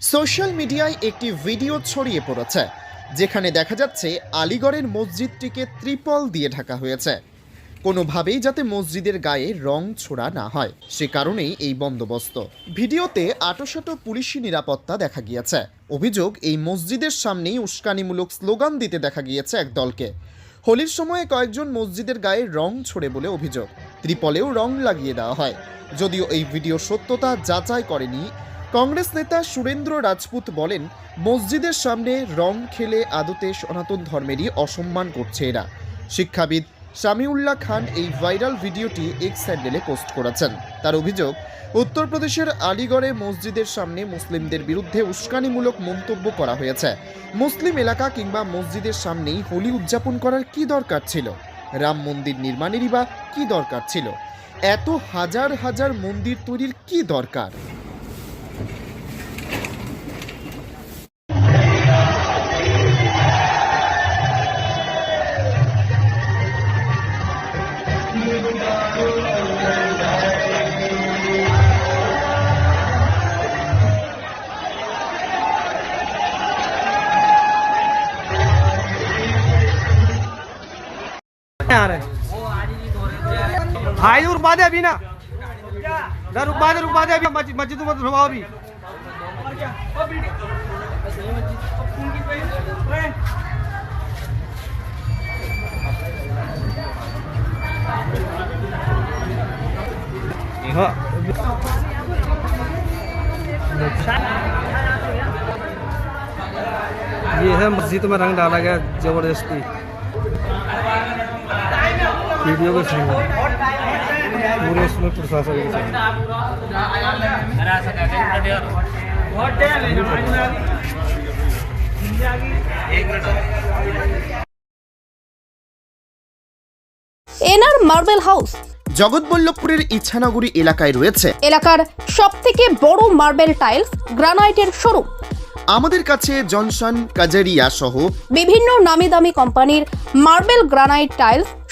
Social মিডিয়ায় একটি video ছড়িয়ে পড়েছে, যেখানে দেখা যাচ্ছে আলিগড়ের মসজিদটিকে ত্রিপল দিয়ে ঢাকা হয়েছে। কোনোভাবেই যাতে মসজিদের গায়ে রং ছোড়া না হয়, সে কারণেই এই বন্দোবস্ত। ভিডিওতে আটোসাটো পুলিশি নিরাপত্তা দেখা গিয়েছে। অভিযোগ, এই মসজিদের সামনেই উস্কানিমূলক স্লোগান দিতে দেখা গিয়েছে এক দলকে। হোলির সময়ে কয়েকজন মসজিদের গায়ে রং ছড়ে বলে অভিযোগ। ত্রিপলেও রং লাগিয়ে দেওয়া হয়। যদিও এই ভিডিও সত্যতা যাচাই করেনি কংগ্রেস নেতা সুরেন্দ্র রাজপুত বলেন, মসজিদের সামনে রং খেলে আদতে সনাতন ধর্মেরই অসম্মান করছে এরা। শিক্ষাবিদ শামিউল্লাহ খান এই ভাইরাল ভিডিওটি এক্স স্যান্ডেলে পোস্ট করেছেন। তার অভিযোগ, উত্তরপ্রদেশের আলিগড়ে মসজিদের সামনে মুসলিমদের বিরুদ্ধে উস্কানিমূলক মন্তব্য করা হয়েছে। মুসলিম এলাকা কিংবা মসজিদের সামনেই হোলি উদযাপন করার কি দরকার ছিল? রাম মন্দির নির্মাণেরই বা কি দরকার ছিল? এত হাজার হাজার মন্দির তৈরির কি দরকার? आ रहे हैं। भाई रुकवा दे अभी ना। ना रुकवा दे रुकवा दे अभी। मस्जिद मस्जिद मत रुकवाओ अभी। हाँ। ये है मस्जिद में रंग डाला गया ज़बरदस्ती। वीडियो के संग पूरे उसमें प्रशासन के संग এনআর মার্বেল হাউস জগৎবল্লভপুরের ইচ্ছানগরী এলাকায় রয়েছে এলাকার সব থেকে বড় মার্বেল টাইলস গ্রানাইটের শোরুম আমাদের কাছে জনসন কাজারিয়া সহ বিভিন্ন নামি দামি কোম্পানির মার্বেল গ্রানাইট টাইলস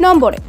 নম্বরে।